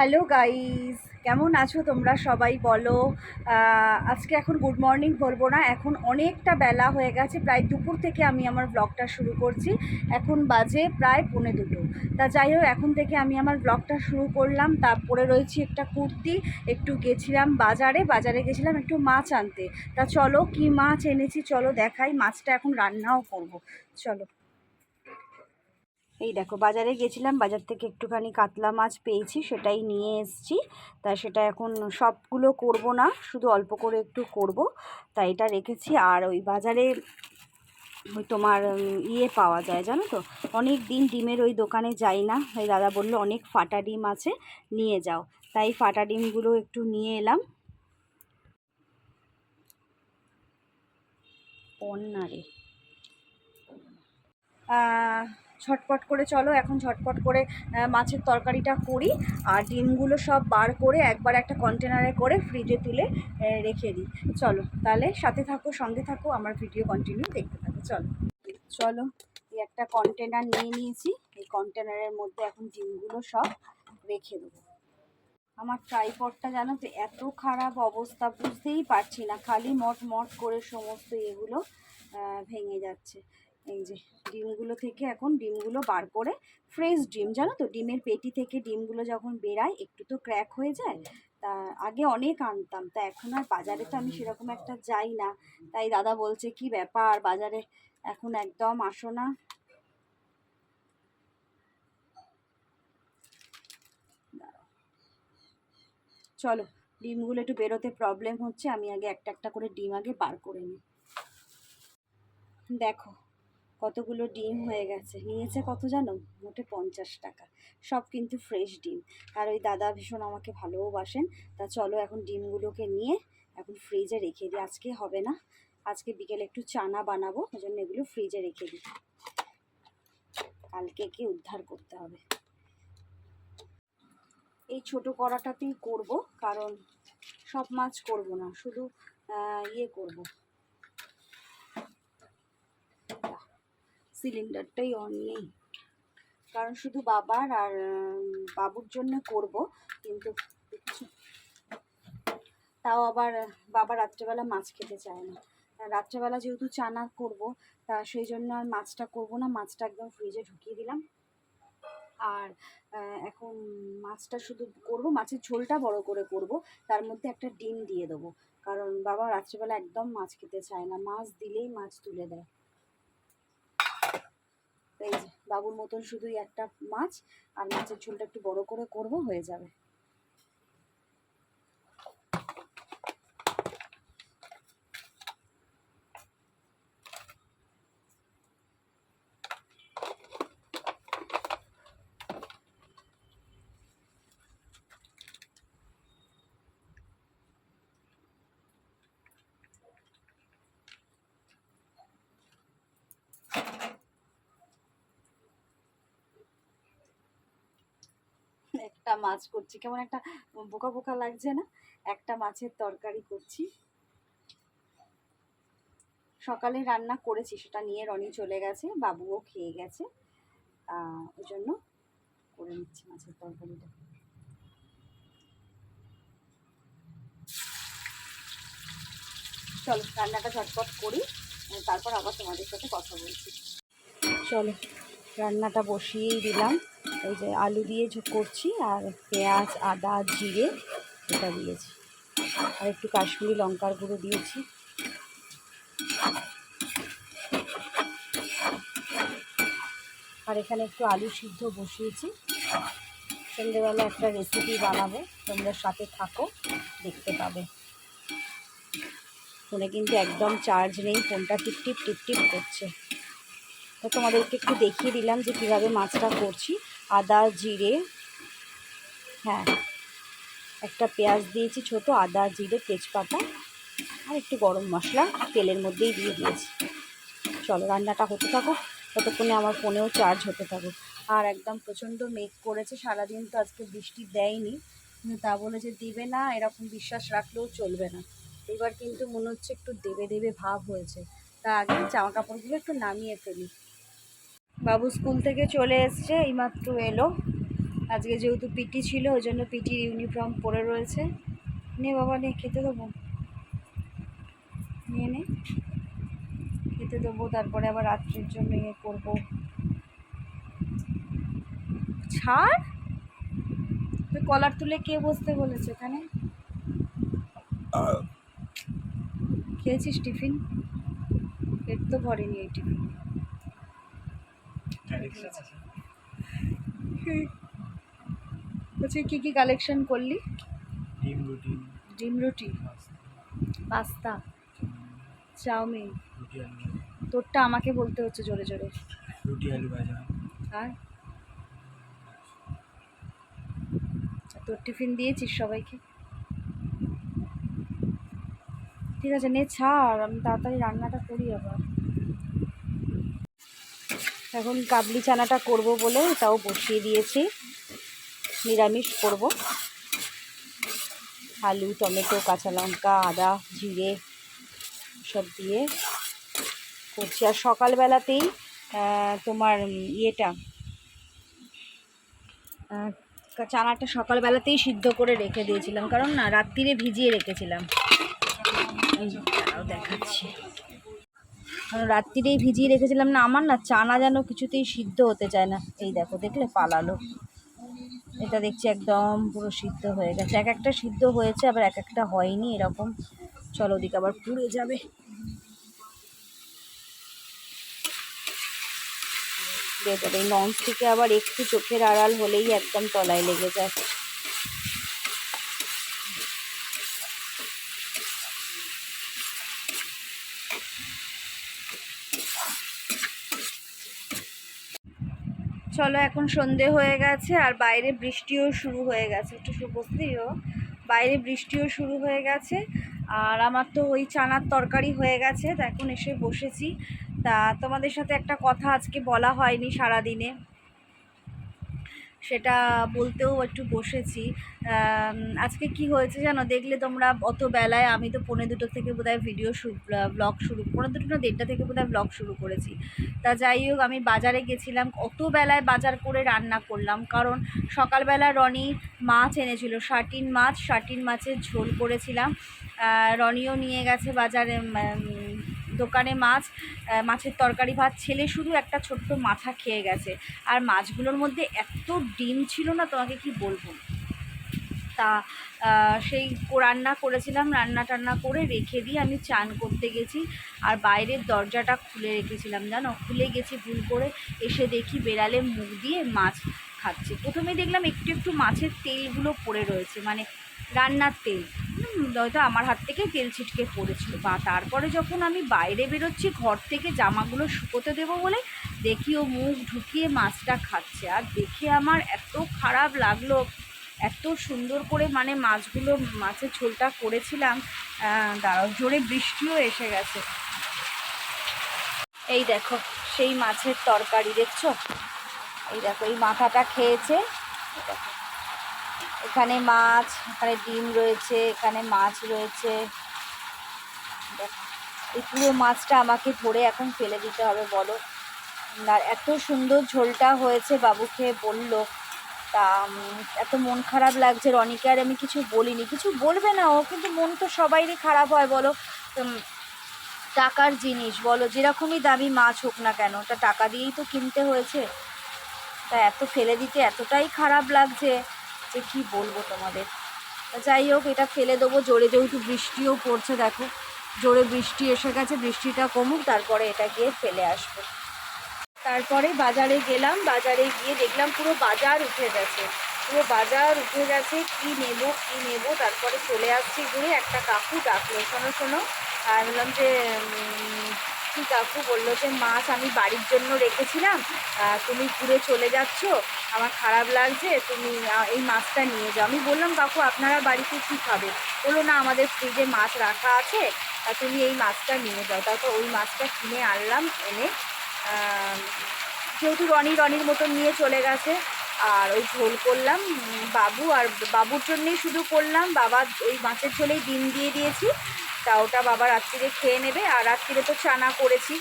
Hello guys, কেমন আছো তোমরা সবাই বলো? আজকে এখন গুড মর্নিং বলব না, এখন অনেকটা বেলা হয়ে গেছে, প্রায় দুপুর থেকে আমি আমার ব্লগটা শুরু করছি, এখন বাজে প্রায় পৌনে দুটো। তা যাই হোক, এখন থেকে আমি আমার ব্লগটা শুরু করলাম, তারপরে রয়েছি একটা কুর্তি, একটু গেছিলাম বাজারে বাজারে গেছিলাম একটু মাছ আনতে। তা চলো, কি মাছ এনেছি চলো দেখাই, মাছটা এখন রান্নাও করব, চলো। এই দেখো, বাজারে গেছিলাম বাজার থেকে একটুখানি কাতলা মাছ পেয়েছি, সেটাই নিয়ে এসেছি। তা সেটা এখন সবগুলো করব না, শুধু অল্প করে একটু করব। তা এটা রেখেছি, আর ওই বাজারে ওই তোমার ইয়ে পাওয়া যায়, জানো তো? অনেক দিন ডিমের ওই দোকানে যাই না। ওই দাদা বলল, অনেক ফাটা ডিম আছে, নিয়ে যাও। তাই ফাটা ডিমগুলো একটু নিয়ে এলাম। অন্যারে ঝটপট করে চলো, এখন ঝটপট করে মাছের তরকারিটা করি আর ডিমগুলো সব বার করে একবার একটা কন্টেনারে করে ফ্রিজে তুলে রেখে দিই। চলো, তাহলে সাথে থাকো, সঙ্গে থাকো, আমার ভিডিও কন্টিনিউ দেখতে থাকো, চলো। চলো একটা কন্টেনার নিয়ে নিয়েছি, এই কন্টেনারের মধ্যে এখন ডিমগুলো সব রেখে দেবো। আমার ট্রাইপডটা জানো তো, এত খারাপ অবস্থা, বুঝতেই পারছি না, খালি মট মট করে সমস্ত এগুলো ভেঙে যাচ্ছে। এই যে ডিমগুলো থেকে এখন ডিমগুলো বার করে ফ্রেশ ডিম, জানো তো? ডিমের পেটি থেকে ডিমগুলো যখন বেরায়, একটু তো ক্র্যাক হয়ে যায়। তা আগে অনেক আনতাম, তা এখন আর বাজারে তো আমি সেরকম একটা যাই না। তাই দাদা বলছে, কি ব্যাপার? বাজারে এখন একদম আসো না। চলো, ডিমগুলো একটু বেরোতে প্রবলেম হচ্ছে, আমি আগে একটা একটা করে ডিম আগে বার করে নিই। দেখো কতগুলো ডিম হয়ে গেছে। নিয়েছে কত জানো? মোটে পঞ্চাশ টাকা। সব কিন্তু ফ্রেশ ডিম। আর ওই দাদা ভীষণ আমাকে ভালোবাসেন তা চলো এখন ডিমগুলোকে নিয়ে এখন ফ্রিজে রেখে দিই। আজকে হবে না। আজকে বিকেলে একটু চানা বানাবো। ওই জন্য এগুলো ফ্রিজে রেখে দিই। কালকে কি উদ্ধার করতে হবে? এই ছোট কড়াটাতেই করব। কারণ সব মাছ করব না। শুধু ইয়ে করব। সিলিন্ডারটাই অন নেই। কারণ শুধু বাবার আর বাবুর জন্য করব, কিন্তু তাও আবার বাবা রাত্রেবেলা মাছ খেতে চায় না। রাত্রেবেলা যেহেতু চানা করব, তা সেই জন্য আর মাছটা করব না, মাছটা একদম ফ্রিজে ঢুকিয়ে দিলাম। আর এখন মাছটা শুধু করব, মাছের ঝোলটা বড় করে করব, তার মধ্যে একটা ডিম দিয়ে দেবো। কারণ বাবা রাত্রেবেলা একদম মাছ খেতে চায় না, মাছ দিলেই মাছ তুলে দেয়। এই বাবুর মতন শুধুই একটা মাছ, আর মাছের ঝোলটা একটু বড় করে করব, হয়ে যাবে একটা মাছ করছি। কেমন একটা বোকা বোকা লাগছে না? একটা মাছের তরকারি করছি। সকালে রান্না করেছি, সেটা নিয়ে রনি চলে গেছে, বাবুও খেয়ে গেছে। ওই জন্য করে নিচ্ছি মাছের তরকারিটা। চলো, রান্নাটা ঝটপট করি তারপর আবার তোমাদের সাথে কথা বলছি। চলো, রান্নাটা বসিয়েই দিলাম। এই যে আলু দিয়ে করছি আর পেঁয়াজ, আদা, জিরে এটা দিয়েছি। আর একটু কাশ্মীরি লঙ্কার গুঁড়ো দিয়েছি। আর এখানে একটু আলু সিদ্ধ বসিয়েছি। সন্ধ্যেবেলা একটা রেসিপি বানাবো, তোমরা সাথে থাকো, দেখতে পাবে। ফোনে কিন্তু একদম চার্জ নেই, ফোনটা টিপটিপ টিপটিপ করছে। তো তোমাদেরকে একটু দেখিয়ে দিলাম যে কীভাবে মাছটা করছি। আদা, জিরে হ্যাঁ একটা পেঁয়াজ দিয়েছি ছোট, আদা, জিরে, তেজপাতা আর একটু গরম মশলা তেলের মধ্যেই দিয়ে দিয়েছি। চলো, রান্নাটা হতে থাকুক ততক্ষণে আমার ফোনেও চার্জ হতে থাকুক আর একদম প্রচণ্ড মেঘ করেছে, সারাদিন তো আজকে বৃষ্টি দেয়নি। কিন্তু তা বলে যে দেবে না, এরকম বিশ্বাস রাখলেও চলবে না। এবার কিন্তু মনে হচ্ছে একটু দেবে দেবে ভাব হয়েছে। তা আগে জামা কাপড়গুলো একটু নামিয়ে ফেলি। বাবু স্কুল থেকে চলে এসছে, এইমাত্র এলো। আজকে যেহেতু পিটি ছিল, ওই জন্য পিটির ইউনিফর্ম পরে রয়েছে। নে বাবা, নে, খেতে দেবো। নিয়ে নে। খেতে দেবো, তারপরে আবার রাত্রির জন্য ইয়ে করব। ছাড়! তুই কলার তুলে কে বসতে বলেছে এখানে? খেয়েছিস টিফিন? পেট তো ভরেনি এই টিফিন। বলছি কী কী কালেকশন করলি? ডিম রুটি। ডিম রুটি পাস্তা চাউমিন। তোরটা আমাকে বলতে হচ্ছে জোরে জোরে। রুটি আলু ভাজা। আর? আর তোর টিফিন দিয়েছিস সবাইকে? ঠিক আছে নে ছাড় আমি তাড়াতাড়ি রান্নাটা করি আবার। এখন কাবলি চানাটা করব বলে তাও বসিয়ে দিয়েছি। নিরামিষ করব। আলু, টমেটো, কাঁচা লঙ্কা, আদা, জিরে সব দিয়ে করছি। আর সকালবেলাতেই তোমার ইয়েটা চানাটা সকালবেলাতেই সিদ্ধ করে রেখে দিয়েছিলাম। কারণ না, রাত্রিরে ভিজিয়ে রেখেছিলাম। দেখাচ্ছি। কারণ রাত্রিরেই ভিজিয়ে রেখেছিলাম না, আমার না চানা যেন কিছুতেই সিদ্ধ হতে চায় না। এই দেখো, দেখলে পালালো। এটা দেখছি একদম পুরো সিদ্ধ হয়ে গেছে। এক একটা সিদ্ধ হয়েছে, আবার এক একটা হয়নি এরকম। চলো ওদিকে আবার পুড়ে যাবে। এই ননস্টিকে আবার একটু চোখের আড়াল হলেই একদম তলায় লেগে যায়। চলো এখন সন্ধে হয়ে গেছে আর বাইরে বৃষ্টিও শুরু হয়ে গেছে। একটু শুভশ্রীও। বাইরে বৃষ্টিও শুরু হয়ে গেছে আর আমার তো ওই চানার তরকারি হয়ে গেছে। তা এখন এসে বসেছি। তা তোমাদের সাথে একটা কথা আজকে বলা হয়নি সারা দিনে সেটা বলতেও একটু বসেছি। আজকে কি হয়েছে জানো? দেখলে তোমরা অত বেলায় আমি তো পৌনে দুটো থেকে বোধহয় ভিডিও ব্লগ শুরু, পৌনে দুটো না দেড়টা থেকে বোধহয় ব্লগ শুরু করেছি। তা যাই হোক, আমি বাজারে গেছিলাম, অত বেলায় বাজার করে রান্না করলাম। কারণ সকালবেলা রনি মাছ এনেছিল শাটিন মাছ শাটিন মাছের ঝোল করেছিলাম। রনিও নিয়ে গেছে বাজারে দোকানে মাছ মাছের তরকারি, ভাত, ছেলে শুধু একটা ছোট্ট মাথা খেয়ে গেছে। আর মাছগুলোর মধ্যে এত ডিম ছিল না, তোমাকে কি বলব? তা সেই রান্না করেছিলাম, রান্না টান্না করে রেখে দিয়ে আমি চান করতে গেছি। আর বাইরের দরজাটা খুলে রেখেছিলাম, জানো? খুলে গেছি ভুল করে, এসে দেখি বেড়ালে মুখ দিয়ে মাছ খাচ্ছে। প্রথমে দেখলাম একটু একটু মাছের তেলগুলো পড়ে রয়েছে মানে রান্নার তেল। হয়তো আমার হাত থেকে তেল ছিটকে পড়েছিল বা তারপরে যখন আমি বাইরে বেরোচ্ছি, ঘর থেকে জামাগুলো শুকোতে দেবো বলে দেখি ও মুখ ঢুকিয়ে মাছটা খাচ্ছে। আর দেখে আমার এত খারাপ লাগল, এত সুন্দর করে মানে মাছগুলো মাছের ঝোলটা করেছিলাম দাঁড়াও, জোরে বৃষ্টিও এসে গেছে। এই দেখো, সেই মাছের তরকারি, দেখছ? এই দেখো, এই মাথাটা খেয়েছে। দেখো। এখানে মাছ, এখানে ডিম রয়েছে, এখানে মাছ রয়েছে। এই পুরো মাছটা আমাকে ধরে এখন ফেলে দিতে হবে, বলো। আর এত সুন্দর ঝোলটা হয়েছে বাবু খেয়ে বলল। তা এত মন খারাপ লাগছে রনিকে, আর আমি কিছু বলিনি। কিছু বলবে না ও, কিন্তু মন তো সবাইরই খারাপ হয়, বলো। টাকার জিনিস, বলো, যেরকমই দামি মাছ হোক না কেন, ওটা টাকা দিয়েই তো কিনতে হয়েছে। তা, এত ফেলে দিতে এতটাই খারাপ লাগছে। যে কি বলব তোমাদের। যাই হোক, এটা ফেলে দেবো, জোরে যেহেতু বৃষ্টিও পড়ছে, দেখো। জোরে বৃষ্টি এসে গেছে, বৃষ্টিটা কমুক, তারপরে এটা গিয়ে ফেলে আসব। তারপরে বাজারে গেলাম, বাজারে গিয়ে দেখলাম পুরো বাজার উঠে গেছে। পুরো বাজার উঠে গেছে, কি নেব কি নেব, তারপরে চলে আসছি ঘুরে, একটা কাকু ডাকলো, শোনো শোনো। আর বললাম যে কি কাকু বলল যে, মাছ আমি বাড়ির জন্য রেখেছিলাম তুমি ঘুরে চলে যাচ্ছ, আমার খারাপ লাগছে, তুমি এই মাছটা নিয়ে যাও। আমি বললাম, কাকু, আপনারা বাড়িতে কী খাবে? বলল, না, আমাদের ফ্রিজে মাছ রাখা আছে তুমি এই মাছটা নিয়ে যাও। তারপর ওই মাছটা কিনে আনলাম, এনে যেহেতু রনি রনির মতন নিয়ে চলে গেছে আর ওই ঝোল করলাম বাবু আর বাবুর জন্যেই শুধু করলাম। বাবা ওই মাছের ঝোলেই ডিম দিয়ে দিয়েছি। তা ওটা বাবা রাত্রিরে খেয়ে নেবে। আর রাত্রিরে তো চানা করেছি।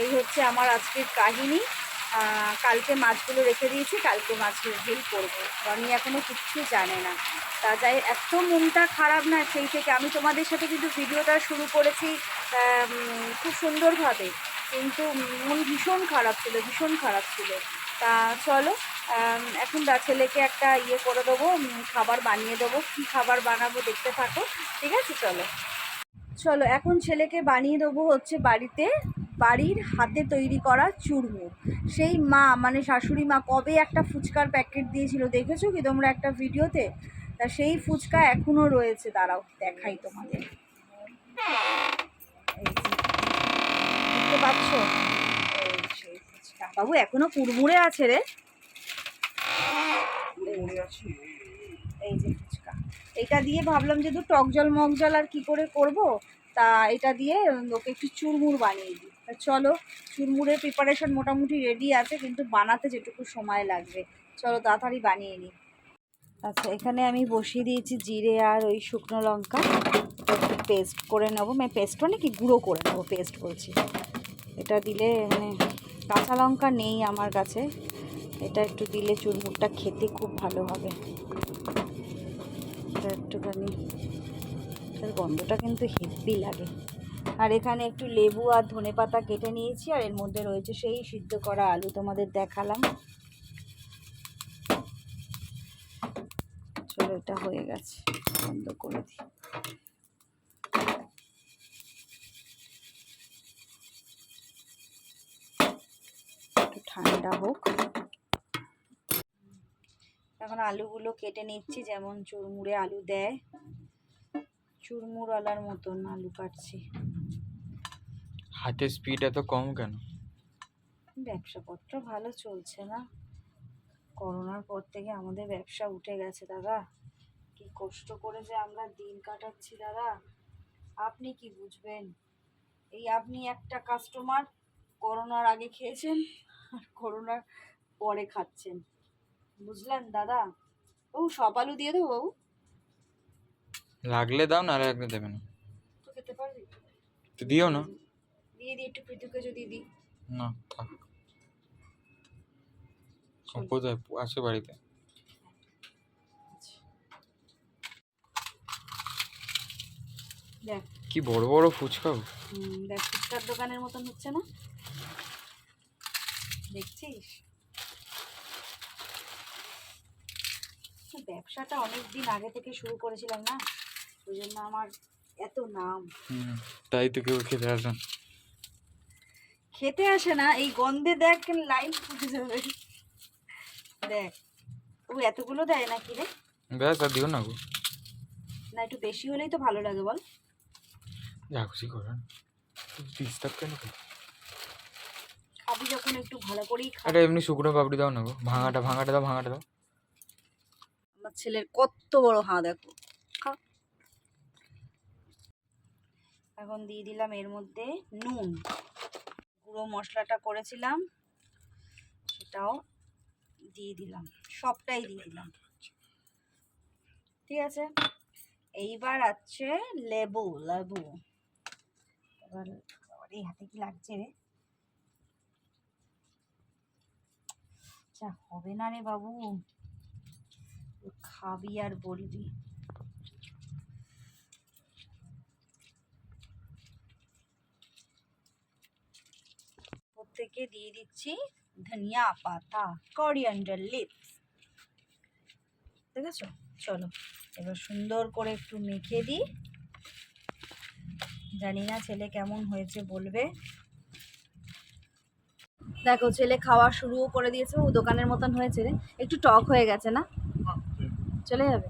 এই হচ্ছে আমার আজকের কাহিনী। কালকে মাছগুলো রেখে দিয়েছি। কালকে মাছের ঝোল করব। রনি এখনও কিচ্ছু জানে না। তা যাই এত মনটা খারাপ না সেই থেকে আমি তোমাদের সাথে কিন্তু ভিডিওটা শুরু করেছি খুব সুন্দরভাবে। কিন্তু মন ভীষণ খারাপ ছিল, ভীষণ খারাপ ছিল। তা চলো এখন ছেলেকে একটা ইয়ে করে দেবো খাবার বানিয়ে দেবো। কী খাবার বানাবো দেখতে থাকো, ঠিক আছে? চলো। চলো, এখন ছেলেকে বানিয়ে দেবো হচ্ছে বাড়িতে বাড়ির হাতে তৈরি করা চুরমু সেই মা মানে শাশুড়ি মা কবে একটা ফুচকার প্যাকেট দিয়েছিল দেখেছ কি তোমরা একটা ভিডিওতে? তা সেই ফুচকা এখনও রয়েছে, দাঁড়াও, দেখাই তোমাদের এই যে, দেখতে পাচ্ছ এই সেই ফুচকা বাবু এখনও কুড়মুড়ে আছে রে। এই যে এটা দিয়ে ভাবলাম যে টক জল, মগ জল আর কি করে করব? তা এটা দিয়ে ওকে একটু চুরমুর বানিয়ে দিই। তা চলো, চুরমুরের প্রিপারেশন মোটামুটি রেডি আছে, কিন্তু বানাতে যেটুকু সময় লাগবে। চলো তাড়াতাড়ি বানিয়ে নিই। আচ্ছা এখানে আমি বসিয়ে দিয়েছি জিরে আর ওই শুকনো লঙ্কা। একটু পেস্ট করে নেব। মানে পেস্ট মানে কি? গুঁড়ো করে নেব পেস্ট বলছি এটা দিলে মানে কাঁচা লঙ্কা নেই আমার কাছে। এটা একটু দিলে চুরমুরটা খেতে খুব ভালো হবে। এটা একটুখানি, এটার গন্ধটা কিন্তু হেভি লাগে। আর এখানে একটু লেবু আর ধনেপাতা কেটে নিয়েছি, আর এর মধ্যে রয়েছে সেই সিদ্ধ করা আলু তোমাদের দেখালাম। চলো, এটা হয়ে গেছে। বন্ধ করে দিই একটু ঠান্ডা হোক। এখন আলুগুলো কেটে নিচ্ছি যেমন চুরমুড়ে আলু দেয়। চুরমুরওয়ালার মতন আলু কাটছি। হাতের স্পিড এত কম কেন? ব্যবসাপত্র ভালো চলছে না। করোনার পর থেকে আমাদের ব্যবসা উঠে গেছে দাদা। কি কষ্ট করে যে আমরা দিন কাটাচ্ছি দাদা। আপনি কি বুঝবেন? এই আপনি একটা কাস্টমার করোনার আগে খেয়েছেন? আর করোনার পরে খাচ্ছেন। বুঝলেন দাদা? ও সব আলু দিয়ে দেবো বাবু লাগলে দাও না লাগলে দেবে না। তো খেতে পারবি? তো দিও না। দিয়ে দিই একটু প্রীতুকে যদি দিই না থাক। কোথায়? আছে বাড়িতে। দেখ। কি বড় বড় ফুচকা দেখ ফুচকার দোকানের মতন হচ্ছে না? দেখছিস? ব্যবসাটা অনেক দিন আগে থেকে শুরু করেছিলাম না? ওই জন্য আমার এত নাম। তাই তো কেউ খেতে আসেন খেতে আসে না এই গন্ধে দেখ লাইন ফুটে যাবে। দেখ ও এতগুলো দেয় না কি রে? ব্যাস আর দিও না গো। না একটু বেশি হলেই তো ভালো লাগে বল। যা খুশি করেন ডিস্টার্ব কেন করো? খাবি যখন একটু ভালো করেই খা আরে এমনি শুকনো পাপড়ি দাও না গো। ভাঙাটা ভাঙাটা দাও ভাঙাটা দাও। আমার ছেলের কত বড় হাঁ দেখো। খা। এখন দিয়ে দিলাম এর মধ্যে নুন। গুঁড়ো মশলাটা করেছিলাম সেটাও দিয়ে দিলাম। সবটাই দিয়ে দিলাম। ঠিক আছে? এইবার আছে লেবু লেবু। এবার এবার এই হাতে কি লাগছে রে? যা হবে না রে বাবু। খাবি আর বলবি। থেকে দিয়ে দিচ্ছি ধনিয়া পাতা করিয়ান্ডার লিপস দেখেছ? চলো, এবার সুন্দর করে একটু মেখে দিই। জানি না ছেলে কেমন হয়েছে বলবে। দেখো, ছেলে খাওয়া শুরুও করে দিয়েছে, ও দোকানের মতন হয়েছে রে। একটু টক হয়ে গেছে না? চলে যাবে।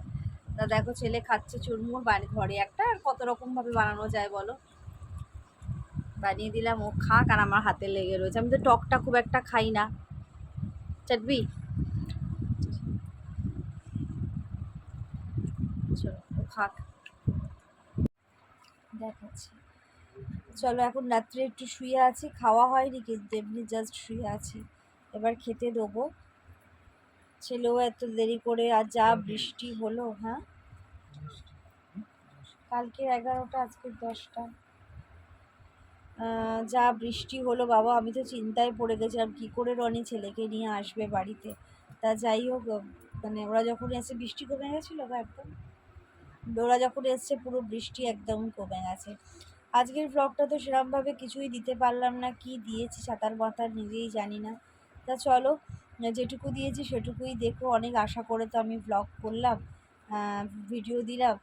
তা দেখো, ছেলে খাচ্ছে চুরমুর, বাড়ি ঘরে একটা, আর কত রকম ভাবে বানানো যায় বলো? বানিয়ে দিলাম, ও খাক, আর আমার হাতে লেগে রয়েছে। আমি তো টকটা খুব একটা খাই না। চাটবি? চলো, ও খাক। দেখাচ্ছি। চলো এখন রাত্রে একটু শুয়ে আছি খাওয়া হয়নি কিন্তু এমনি জাস্ট শুয়ে আছি। এবার খেতে দেবো। ছেলেও এত দেরি করে আর যা বৃষ্টি হলো হ্যাঁ? কালকে এগারোটা আজকে দশটা। যা বৃষ্টি হলো বাবা আমি তো চিন্তায় পড়ে গেছিলাম কী করে রনি ছেলেকে নিয়ে আসবে বাড়িতে? তা যাই হোক মানে ওরা যখন এসে বৃষ্টি কমে গেছিল বা একদম ওরা যখন এসছে পুরো বৃষ্টি একদম কমে গেছে। আজকের ব্লগটা তো সেরকমভাবে কিছুই দিতে পারলাম না, কি দিয়েছি সাঁতার মাথার নিজেই জানি না। তা চলো, যেটুকু দিয়েছি সেটুকুই দেখো, অনেক আশা করে তো আমি ব্লগ করলাম ভিডিও দিলাম।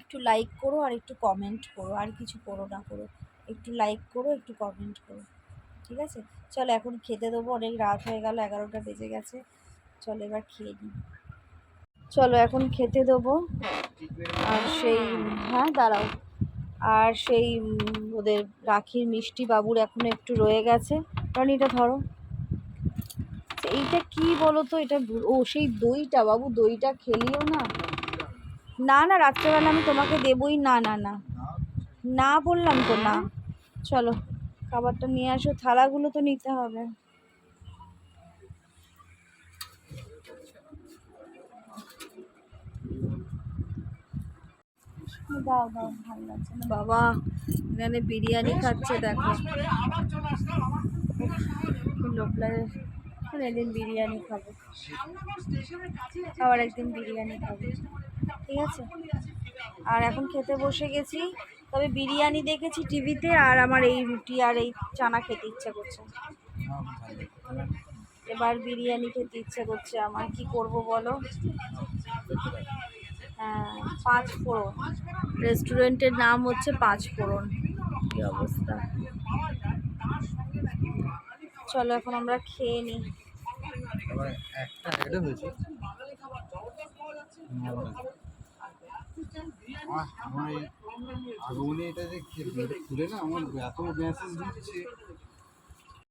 একটু লাইক করো আর একটু কমেন্ট করো, আর কিছু করো না করো। একটু লাইক করো, একটু কমেন্ট করো, ঠিক আছে? চলো, এখন খেতে দেবো, অনেক রাত হয়ে গেল, এগারোটা বেজে গেছে। চলো, এবার খেয়ে নিই। চলো, এখন খেতে দেবো। আর সেই হ্যাঁ দাঁড়াও। আর সেই ওদের রাখির মিষ্টি বাবুর এখনও একটু রয়ে গেছে। কারণ এটা ধরো। তো এইটা কি বলো তো এটা ও, সেই দইটা বাবু, দইটা খেলিও না। না না, রাত্রেবেলা আমি তোমাকে দেবই। না না না। না বললাম তো না। চলো, খাবারটা নিয়ে আসো। থালাগুলো তো নিতে হবে। দাও দাও ভালো লাগছে বাবা এখানে বিরিয়ানি খাচ্ছে দেখো। লাগে একদিন বিরিয়ানি খাব। আবার একদিন বিরিয়ানি খাব। ঠিক আছে? আর এখন খেতে বসে গেছি। তবে বিরিয়ানি দেখেছি টিভিতে আর আমার এই রুটি আর এই চানা খেতে ইচ্ছে করছে। এবার বিরিয়ানি খেতে ইচ্ছে করছে আমার। কি করব বলো? পাঁচ ফোড়ন রেস্টুরেন্টের নাম হচ্ছে পাঁচ ফোড়ন কি অবস্থা? চলো এখন আমরা খেয়ে নিই। আমার এই আগমনে এটা যে খুলে না আমার এত মেসেজ দিচ্ছে।